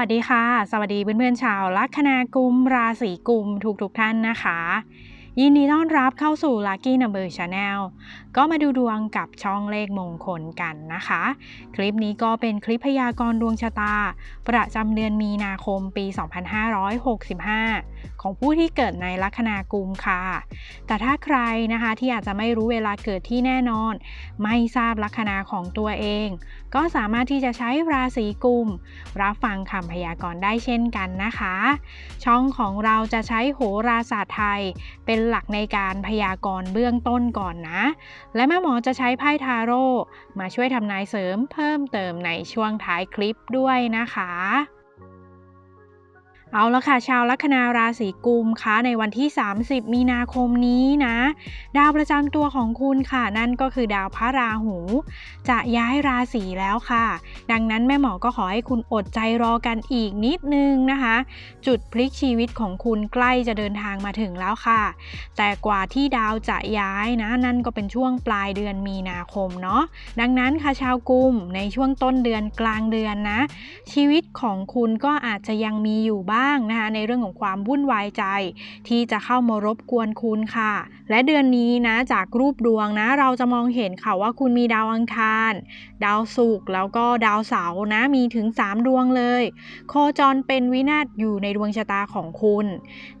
วัสดีค่ะ สวัสดีเพื่อนๆชาวลัคนากุมราศีกุมทุกๆท่านนะคะ ยินดีต้อนรับเข้าสู่ Lucky Number Channel ก็มาดูดวงกับช่องเลขมงคลกันนะคะ คลิปนี้ก็เป็นคลิปพยากรณ์ดวงชะตา ประจำเดือนมีนาคมปี 2565 ของผู้ที่เกิดในลัคนากุมค่ะ แต่ถ้าใครนะคะที่อาจจะไม่รู้เวลาเกิดที่แน่นอน ไม่ทราบลัคนาของตัวเอง ก็สามารถที่จะใช้ราศีกุม รับฟังคำพยากรณ์ได้เช่นกันนะคะ ช่องของเราจะใช้โหราศาสตร์ไทยเป็นหลักในการพยากรณ์เบื้องต้นก่อนนะ และแม่หมอจะใช้ไพ่ทาโร่มาช่วยทำนายเสริมเพิ่มเติมในช่วงท้ายคลิปด้วยนะคะ เอาละค่ะ ชาวลัคนาราศีกุมคะในวันที่ 30 มีนาคมนี้นะ ดาวประจำตัวของคุณค่ะ นั่นก็คือดาวพระราหู จะย้ายราศีแล้วค่ะ ดังนั้นแม่หมอก็ขอให้คุณอดใจรอกันอีกนิดนึงนะคะ จุดพลิกชีวิตของคุณใกล้จะเดินทางมาถึงแล้วค่ะ แต่กว่าที่ดาวจะย้ายนะ นั่นก็เป็นช่วงปลายเดือนมีนาคมเนาะดังนั้นค่ะชาวกุมในช่วงต้นเดือนกลางเดือนนะ ชีวิตของคุณก็อาจจะยังมีอยู่บ้างนะคะในเรื่องของความวุ่นวายใจ ที่จะเข้ามารบกวนคุณค่ะ และเดือนนี้นะจากรูปดวงนะเราจะมองเห็นค่ะว่าคุณมีดาวอังคาร ดาวศุกร์แล้วก็ดาวเสาร์นะมีถึง 3 ดวงเลย โคจรเป็นวินาศอยู่ในดวงชะตาของคุณ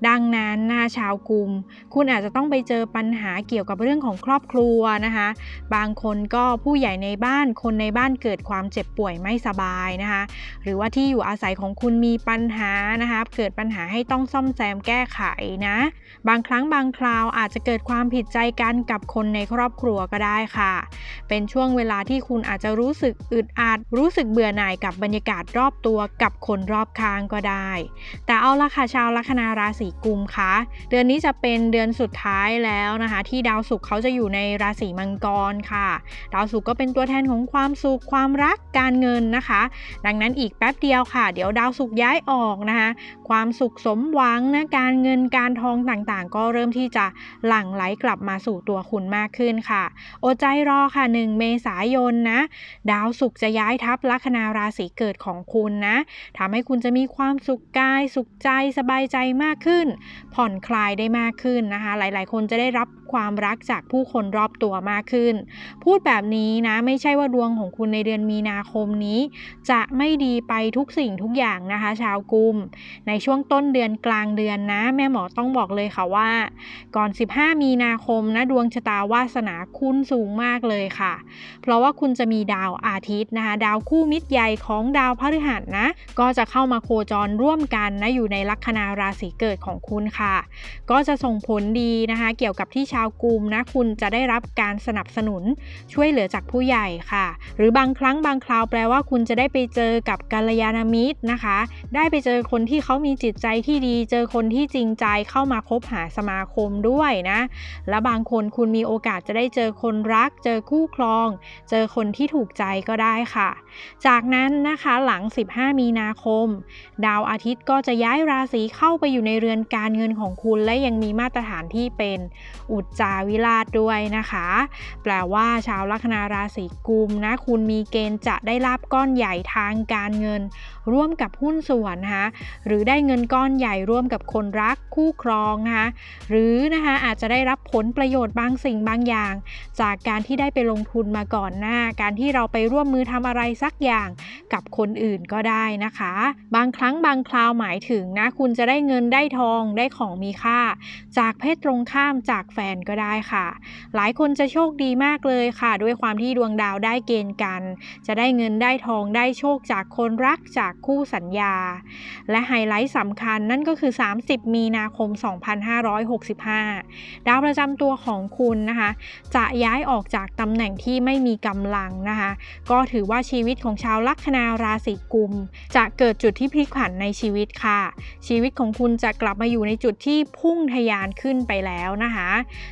ดังนั้นนะชาวกุม คุณอาจจะต้องไปเจอปัญหาเกี่ยวกับเรื่องของครอบครัวนะคะ บางคนก็ผู้ใหญ่ในบ้านคนในบ้านเกิดความเจ็บป่วยไม่สบายนะคะ หรือว่าที่อยู่อาศัยของคุณมีปัญหานะคะเกิดปัญหาให้ต้องซ่อมแซมแก้ไขนะ บางครั้งบางคราวอาจจะเกิดความผิดใจกันกับคนในครอบครัวก็ได้ค่ะ เป็นช่วงเวลาที่คุณอาจจะรู้สึกอึดอัดรู้สึกเบื่อหน่ายกับบรรยากาศรอบตัวกับคนรอบข้างก็ได้ แต่เอาละค่ะชาวลัคนาราศีกุมคะเดือนนี้จะเป็นเดือนสุดท้ายแล้วนะคะ ที่ดาวศุกร์เขาจะอยู่ในราศีมังกรค่ะ ดาวศุกร์ก็เป็นตัวแทนของความสุขความรักการเงินนะคะ ดังนั้นอีกแป๊บเดียวค่ะ เดี๋ยวดาวศุกร์ย้ายออกนะคะความสุขสมหวังนะการเงินการทองต่างๆ ก็เริ่มที่จะหลั่งไหลกลับมาสู่ตัวคุณมากขึ้นค่ะ อดใจรอค่ะ 1 เมษายนนะ ดาวศุกร์จะย้ายทับลัคนาราศีเกิดของคุณนะทำให้คุณจะมีความสุขกาย สุขใจสบายใจมากขึ้น ผ่อนคลายได้มากขึ้นนะคะ หลายๆ คนจะได้รับความรักจากผู้คนรอบตัวมากขึ้น พูดแบบนี้นะไม่ใช่ว่าดวงของคุณในเดือนมีนาคมนี้ จะไม่ดีไปทุกสิ่งทุกอย่างนะคะ ชาวกุมในช่วงต้นเดือนกลางเดือนนะ แม่หมอต้องบอกเลยค่ะว่า ก่อน 15 มีนาคมนะดวงชะตาวาสนาคุณสูงมากเลยค่ะ เพราะว่าคุณจะมีดาวอาทิตย์นะคะ ดาวคู่มิตรใหญ่ของดาวพฤหัสนะ ก็จะเข้ามาโคจรร่วมกันนะอยู่ในลัคนาราศีเกิดของคุณค่ะ ก็จะส่งผลดีนะคะ เกี่ยวกับที่ชาวกุมนะคุณจะได้รับการสนับสนุนช่วยเหลือจากผู้ใหญ่ค่ะ หรือบางครั้งบางคราวแปลว่าคุณจะได้ไปเจอกับกัลยาณมิตรนะคะ ได้ไปเจอคนที่เขามีจิตใจที่ดี เจอคนที่จริงใจเข้ามาคบหาสมาคมด้วยนะ และบางคนคุณมีโอกาสจะได้เจอคนรัก เจอคู่ครอง เจอคนที่ถูกใจก็ได้ค่ะ จากนั้นนะคะหลัง 15 มีนาคม ดาวอาทิตย์ก็จะย้ายราศีเข้าไปอยู่ในเรือนการเงินของคุณ และยังมีมาตรฐานที่เป็นอุจจาวิราชด้วยนะคะ แปลว่าชาวลัคนาราศีกุมนะคุณมีเกณฑ์จะได้ลาบก้อนใหญ่ทางการเงิน ร่วมกับหุ้นส่วนนะคะหรือได้เงินก้อนใหญ่ร่วมกับคนรักคู่ครองนะคะหรือนะคะอาจจะได้รับผลประโยชน์บางสิ่งบางอย่าง จากการที่ได้ไปลงทุนมาก่อนหน้า การที่เราไปร่วมมือทำอะไรสักอย่างกับคนอื่นก็ได้นะคะ บางครั้งบางคราวหมายถึงนะคุณจะได้เงินได้ทองได้ของมีค่า จากเพศตรงข้ามจากแฟนก็ได้ค่ะ หลายคนจะโชคดีมากเลยค่ะ ด้วยความที่ดวงดาวได้เกณฑ์กัน จะได้เงินได้ทองได้โชคจากคนรักจากคู่สัญญา และไฮไลท์สำคัญนั่นก็คือ 30 มีนาคม 2565 ดาวประจำตัวของคุณนะคะ จะย้ายออกจากตำแหน่งที่ไม่มีกำลังนะคะ ก็ถือว่าชีวิตของชาวลัคนาราศีกุม จะเกิดจุดที่พลิกผันในชีวิตค่ะ ชีวิตของคุณจะกลับมาอยู่ในจุดที่พุ่งทะยานขึ้นไปแล้วนะคะ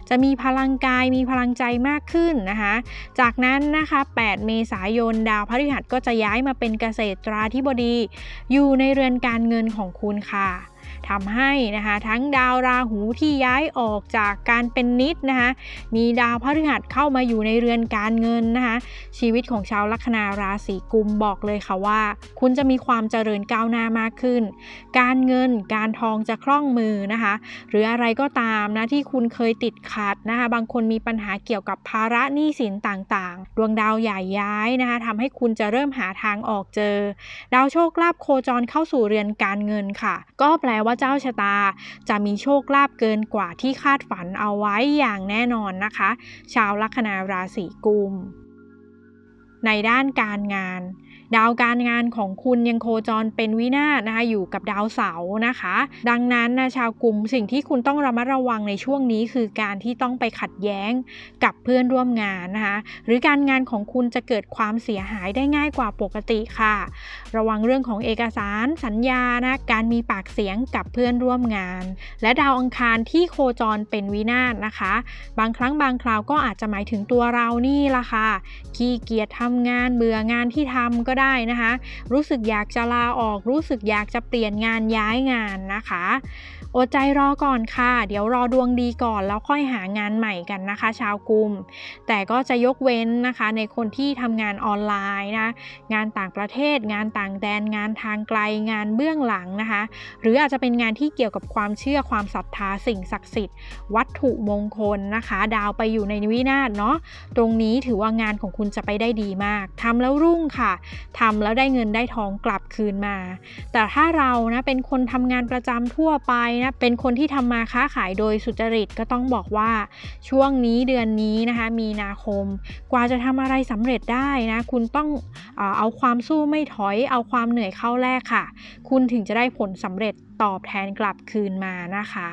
จะมีพลังกายมีพลังใจมากขึ้นนะคะ จากนั้นนะคะ 8 เมษายนดาวพฤหัสก็จะย้ายมาเป็นเกษตราธิบดี อยู่ในเรือนการเงินของคุณค่ะ ทำให้นะคะทั้งดาวราหูที่ย้ายออกจากการเป็นนิดนะคะมีดาวพฤหัสเข้ามาอยู่ในเรือนการเงินนะคะชีวิตของชาวลัคนาราศีกุมบอกเลยค่ะว่า คุณจะมีความเจริญก้าวหน้ามากขึ้น การเงินการทองจะคล่องมือนะคะหรืออะไรก็ตามนะที่คุณเคยติดขัดนะคะบางคนมีปัญหาเกี่ยวกับภาระหนี้สินต่างๆ ดวงดาวใหญ่ย้ายนะคะทำให้คุณจะเริ่มหาทางออกเจอ ดาวโชคลาภโคจรเข้าสู่เรือนการเงินค่ะ ก็แปลว่าเจ้าชะตา จะมีโชคลาภเกินกว่าที่คาดฝันเอาไว้อย่างแน่นอนนะคะ ชาวลัคนาราศีกุม ในด้านการงาน ดาวการงานของคุณยังโคจรเป็นวินาศนะคะอยู่กับดาวเสาร์นะคะ ดังนั้นนะชาวกลุ่มสิ่งที่คุณต้องระมัดระวังในช่วงนี้คือการที่ต้องไปขัดแย้งกับเพื่อนร่วมงานนะคะหรือการงานของคุณจะเกิดความเสียหายได้ง่ายกว่าปกติค่ะ ระวังเรื่องของเอกสารสัญญานะการมีปากเสียงกับเพื่อนร่วมงาน และดาวอังคารที่โคจรเป็นวินาศนะคะ บางครั้งบางคราวก็อาจจะหมายถึงตัวเรานี่ละค่ะขี้เกียจทำงานเบื่องานที่ทำก็ได้นะคะ รู้สึกอยากจะลาออก รู้สึกอยากจะเปลี่ยนงานย้ายงานนะคะ อดใจรอก่อนค่ะ เดี๋ยวรอดวงดีก่อนแล้วค่อยหางานใหม่กันนะคะ ชาวกลุ่ม แต่ก็จะยกเว้นนะคะในคนที่ทำงานออนไลน์นะ งานต่างประเทศ งานต่างแดน งานทางไกล งานเบื้องหลังนะคะ หรืออาจจะเป็นงานที่เกี่ยวกับความเชื่อความศรัทธาสิ่งศักดิ์สิทธิ์ วัตถุมงคลนะคะ ดาวไปอยู่ในวินาศเนาะ ตรงนี้ถือว่างานของคุณจะไปได้ดีมาก ทำแล้วรุ่งค่ะ ทำแล้วได้เงินได้ทองกลับคืนมา แต่ถ้าเรานะเป็นคนทำงานประจำทั่วไปนะเป็นคนที่ทำมาค้าขายโดยสุจริตก็ต้องบอกว่าช่วงนี้เดือนนี้นะคะ มีนาคม กว่าจะทำอะไรสำเร็จได้นะ คุณต้องเอเอาความสู้ไม่ถอย เอาความเหนื่อยเข้าแรกค่ะ คุณถึงจะได้ผลสำเร็จตอบแทนกลับคืนมานะคะ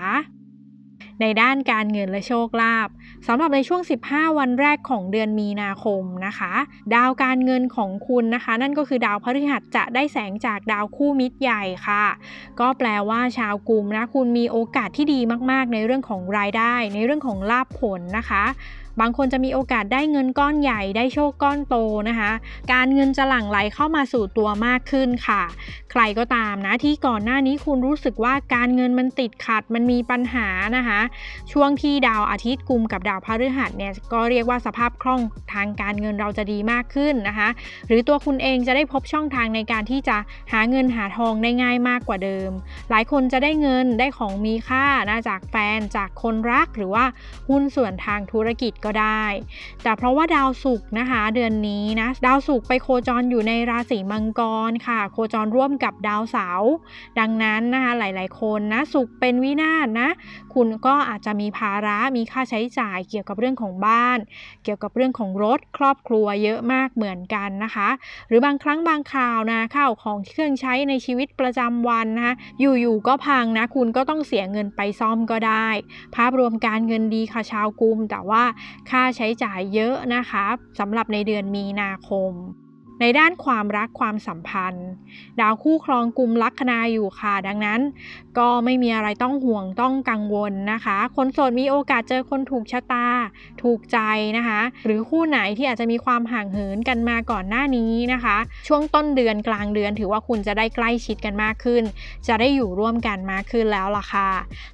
ในด้านการเงินและโชคลาภสำหรับในช่วง 15 วันแรกของเดือนมีนาคมนะคะ ดาวการเงินของคุณนะคะ นั่นก็คือดาวพฤหัสจะได้แสงจากดาวคู่มิตรใหญ่ค่ะ ก็แปลว่าชาวกลุ่มนะคุณมีโอกาสที่ดีมากๆ ในเรื่องของรายได้ ในเรื่องของลาภผลนะคะ บางคนจะมีโอกาสได้เงินก้อนใหญ่ได้โชคก้อนโตนะคะ การเงินจะหลั่งไหลเข้ามาสู่ตัวมากขึ้นค่ะ ใครก็ตามนะที่ก่อนหน้านี้คุณรู้สึกว่าการเงินมันติดขัดมันมีปัญหานะคะ ช่วงที่ดาวอาทิตย์กุมกับดาวพฤหัสเนี่ยก็เรียกว่าสภาพคล่องทางการเงินเราจะดีมากขึ้นนะคะ หรือตัวคุณเองจะได้พบช่องทางในการที่จะหาเงินหาทองได้ง่ายมากกว่าเดิม หลายคนจะได้เงินได้ของมีค่านะจากแฟนจากคนรักหรือว่าหุ้นส่วนทางธุรกิจก็ได้ แต่เพราะว่าดาวศุกร์นะคะ เดือนนี้นะดาวศุกร์ไปโคจรอยู่ในราศีมังกรค่ะ โคจรร่วมกับดาวเสาร์ดังนั้นนะคะหลาย ๆ คนนะศุกร์เป็นวินาศนะคุณก็อาจจะมีภาระมีค่าใช้จ่ายเกี่ยวกับเรื่องของบ้าน เกี่ยวกับเรื่องของรถครอบครัวเยอะมากเหมือนกันนะคะ หรือบางครั้งบางคราวนะข้าวของเครื่องใช้ในชีวิตประจำวันนะคะอยู่ๆก็พังนะคุณก็ต้องเสียเงินไปซ่อมก็ได้ ภาพรวมการเงินดีค่ะชาวกุม แต่ว่าค่าใช้จ่ายเยอะนะคะสำหรับในเดือนมีนาคม ในด้านความรักความสัมพันธ์ ดาวคู่ครองกลุ่มลัคนาอยู่ค่ะ ดังนั้น ก็ไม่มีอะไรต้องห่วงต้องกังวลนะคะ คนโสดมีโอกาสเจอคนถูกชะตา ถูกใจนะคะ หรือคู่ไหนที่อาจจะมีความห่างเหินกันมาก่อนหน้านี้นะคะ ช่วงต้นเดือนกลางเดือน ถือว่าคุณจะได้ใกล้ชิดกันมากขึ้น จะได้อยู่ร่วมกันมากขึ้นแล้วล่ะค่ะ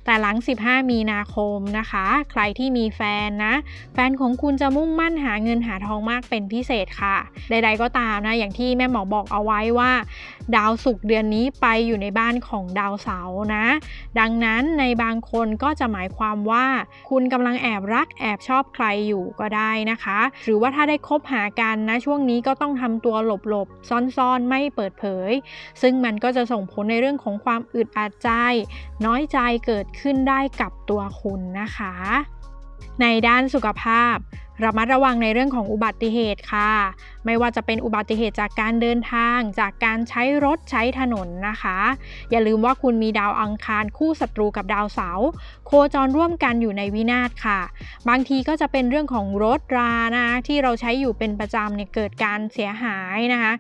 แต่หลัง 15 มีนาคมนะคะ ใครที่มีแฟนนะ แฟนของคุณจะมุ่งมั่นหาเงินหาทองมากเป็นพิเศษค่ะ ใด ๆ ก็ตามนะอย่างที่แม่หมอบอกเอาไว้ว่า ดาวศุกร์เดือนนี้ไปอยู่ในบ้านของดาวเสาร์นะ ดังนั้นในบางคนก็จะหมายความว่า คุณกำลังแอบรักแอบชอบใครอยู่ก็ได้นะคะ หรือว่าถ้าได้คบหากันนะช่วงนี้ก็ต้องทำตัวหลบๆ ซ่อนๆ ไม่เปิดเผย ซึ่งมันก็จะส่งผลในเรื่องของความอึดอัดใจ น้อยใจเกิดขึ้นได้กับตัวคุณนะคะ ในด้านสุขภาพระมัดระวังในเรื่องของอุบัติเหตุค่ะ ไม่ว่าจะเป็นอุบัติเหตุจากการเดินทาง จากการใช้รถใช้ถนนนะคะ อย่าลืมว่าคุณมีดาวอังคารคู่ศัตรูกับดาวเสาร์โคจรร่วมกันอยู่ในวินาศค่ะ บางทีก็จะเป็นเรื่องของรถรานะที่เราใช้อยู่เป็นประจำเนี่ยเกิดการเสียหายนะคะ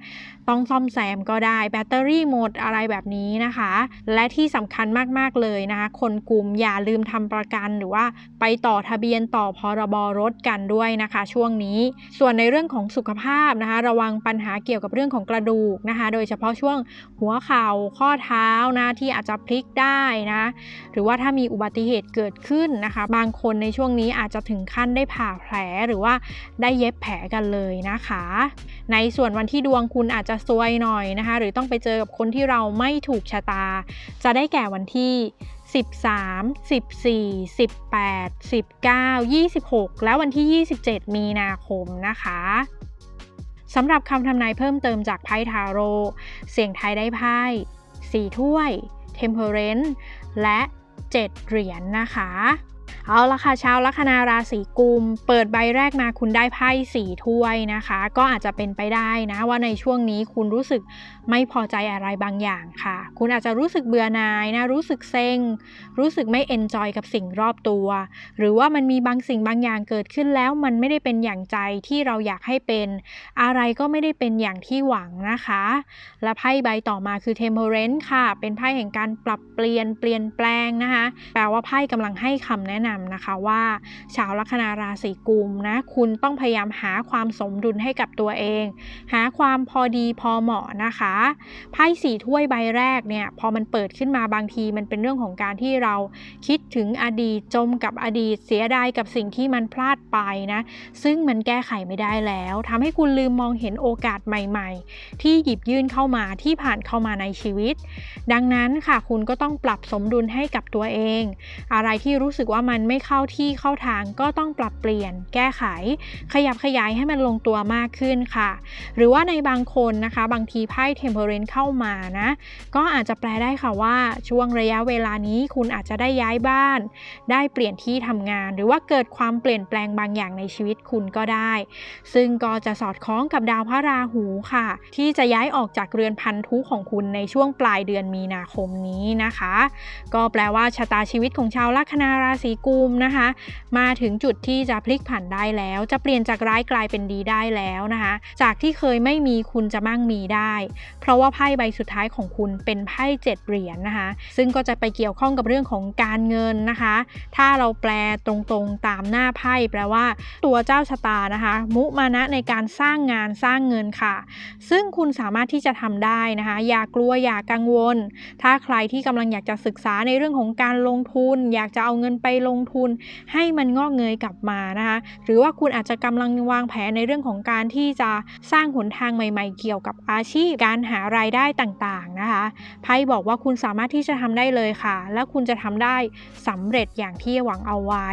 ต้องซ่อมแซมก็ได้แบตเตอรี่หมดอะไรแบบนี้นะคะ และที่สำคัญมากๆเลยนะคะ คนกลุ่มอย่าลืมทำประกันหรือว่าไปต่อทะเบียนต่อพรบรถกันด้วยนะคะ ช่วงนี้ ส่วนในเรื่องของสุขภาพนะคะ ระวังปัญหาเกี่ยวกับเรื่องของกระดูกนะคะ โดยเฉพาะช่วงหัวเข่าข้อเท้านะที่อาจจะพลิกได้นะหรือว่าถ้ามีอุบัติเหตุเกิดขึ้นนะคะ บางคนในช่วงนี้อาจจะถึงขั้นได้ผ่าแผลหรือว่าได้เย็บแผลกันเลยนะคะ ในส่วนวันที่ดวงคุณอาจจะซวยหน่อยนะคะ หรือต้องไปเจอกับคนที่เราไม่ถูกชะตา จะได้แก่วันที่ 13 14 18 19 26 และวันที่ 27 มีนาคมนะคะสำหรับคำทำนายเพิ่มเติมจากไพ่ทาโร่เสียงไทยได้ไพ่สี่ถ้วย Temperance และ 7 เหรียญนนะคะ เอาละค่ะชาวลัคนาราศีกุม เปิดใบแรกมาคุณได้ไพ่สี่ถ้วยนะคะ ก็อาจจะเป็นไปได้นะว่าในช่วงนี้คุณรู้สึกไม่พอใจอะไรบางอย่างค่ะ คุณอาจจะรู้สึกเบื่อหน่ายนะรู้สึกเซ็ง รู้สึกไม่เอนจอยกับสิ่งรอบตัว หรือว่ามันมีบางสิ่งบางอย่างเกิดขึ้นแล้วมันไม่ได้เป็นอย่างใจที่เราอยากให้เป็น อะไรก็ไม่ได้เป็นอย่างที่หวังนะคะ และไพ่ใบต่อมาคือ Temperance ค่ะ เป็นไพ่แห่งการปรับเปลี่ยนเปลี่ยนแปลงนะคะ แปลว่าไพ่กำลังให้คำแนะนำนะคะว่าชาวลัคนาราศีกุมนะคุณต้องพยายามหาความสมดุลให้กับตัวเอง หาความพอดีพอเหมาะนะคะไพ่สี่ถ้วยใบแรกเนี่ยพอมันเปิดขึ้นมาบางทีมันเป็นเรื่องของการที่เราคิดถึงอดีตจมกับอดีตเสียดายกับสิ่งที่มันพลาดไปนะซึ่งมันแก้ไขไม่ได้แล้วทำให้คุณลืมมองเห็นโอกาสใหม่ ๆ ที่หยิบยื่นเข้ามาที่ผ่านเข้ามาในชีวิต ดังนั้นค่ะคุณก็ต้องปรับสมดุลให้กับตัวเอง อะไรที่รู้สึกว่ามันไม่เข้าที่เข้าทางก็ต้องปรับเปลี่ยน แก้ไข ขยับขยายให้มันลงตัวมากขึ้นค่ะ หรือว่าในบางคนนะคะ บางทีไพ่ Temperance เข้ามานะ ก็อาจจะแปลได้ค่ะว่าช่วงระยะเวลานี้คุณอาจจะได้ย้ายบ้าน ได้เปลี่ยนที่ทำงาน หรือว่าเกิดความเปลี่ยนแปลงบางอย่างในชีวิตคุณก็ได้ ซึ่งก็จะสอดคล้องกับดาวพระราหูค่ะ ที่จะย้ายออกจากเรือนพันธุของคุณในช่วงปลายเดือนมีนาคมนี้นะคะ ก็แปลว่าชะตาชีวิตของชาวลัคนาราศีกุมนะคะ มาถึงจุดที่จะพลิกผันได้แล้ว จะเปลี่ยนจากร้ายกลายเป็นดีได้แล้วนะคะ จากที่เคยไม่มีคุณจะมั่งมีได้ เพราะว่าไพ่ใบสุดท้ายของคุณเป็นไพ่เจ็ดเหรียญนนะคะ ซึ่งก็จะไปเกี่ยวข้องกับเรื่องของการเงินนะคะ ถ้าเราแปลตรงๆตามหน้าไพ่แปลว่า ตัวเจ้าชะตานะคะ มุมานะในการสร้างงานสร้างเงินค่ะ ซึ่งคุณสามารถที่จะทำได้นะคะ อย่ากลัวอย่ากังวล ถ้าใครที่กำลังอยากจะศึกษาในเรื่องของการลงทุน อยากจะเอาเงินไปลงทุนให้มันงอกเงยกลับมานะคะหรือว่าคุณอาจจะกำลังวางแผนในเรื่องของการที่จะสร้างหนทางใหม่ ๆ เกี่ยวกับอาชีพ การหารายได้ต่างๆนะคะไพ่บอกว่าคุณสามารถที่จะทำได้เลยค่ะ และคุณจะทำได้สำเร็จอย่างที่หวังเอาไว้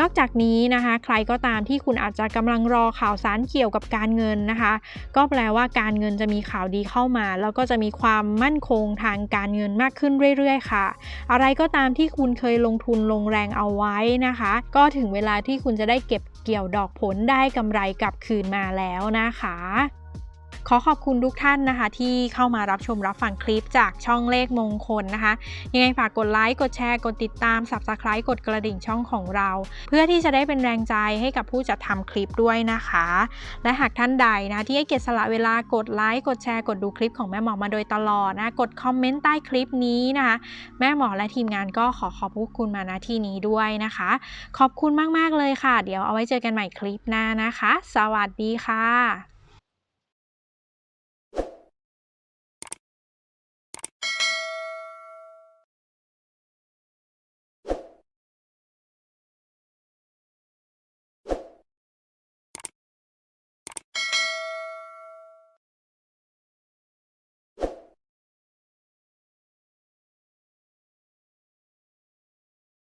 นอกจากนี้นะคะ ใครก็ตามที่คุณอาจจะกำลังรอข่าวสารเกี่ยวกับการเงินนะคะ ก็แปลว่าการเงินจะมีข่าวดีเข้ามา แล้วก็จะมีความมั่นคงทางการเงินมากขึ้นเรื่อย ๆ ค่ะ อะไรก็ตามที่คุณเคยลงทุนลงแรงเอาไว้นะคะ ก็ถึงเวลาที่คุณจะได้เก็บเกี่ยวดอกผลได้กำไรกลับคืนมาแล้วนะคะ ขอขอบคุณทุกท่านนะคะ ที่เข้ามารับชมรับฟังคลิปจากช่องเลขมงคลนะคะ ยังไงฝากกดไลค์ กดแชร์ กดติดตาม subscribe กดกระดิ่งช่องของเรา เพื่อที่จะได้เป็นแรงใจให้กับผู้จัดทำคลิปด้วยนะคะ และหากท่านใดนะที่ให้เกียรติสละเวลากดไลค์ กดแชร์ กดดูคลิปของแม่หมอมาโดยตลอดนะ กดคอมเมนต์ใต้คลิปนี้นะคะ แม่หมอและทีมงานก็ขอขอบพระคุณมาณที่นี้ด้วยนะคะ ขอบคุณมาก ๆ เลยค่ะ เดี๋ยวเอาไว้เจอกันใหม่คลิปหน้านะคะ สวัสดีค่ะ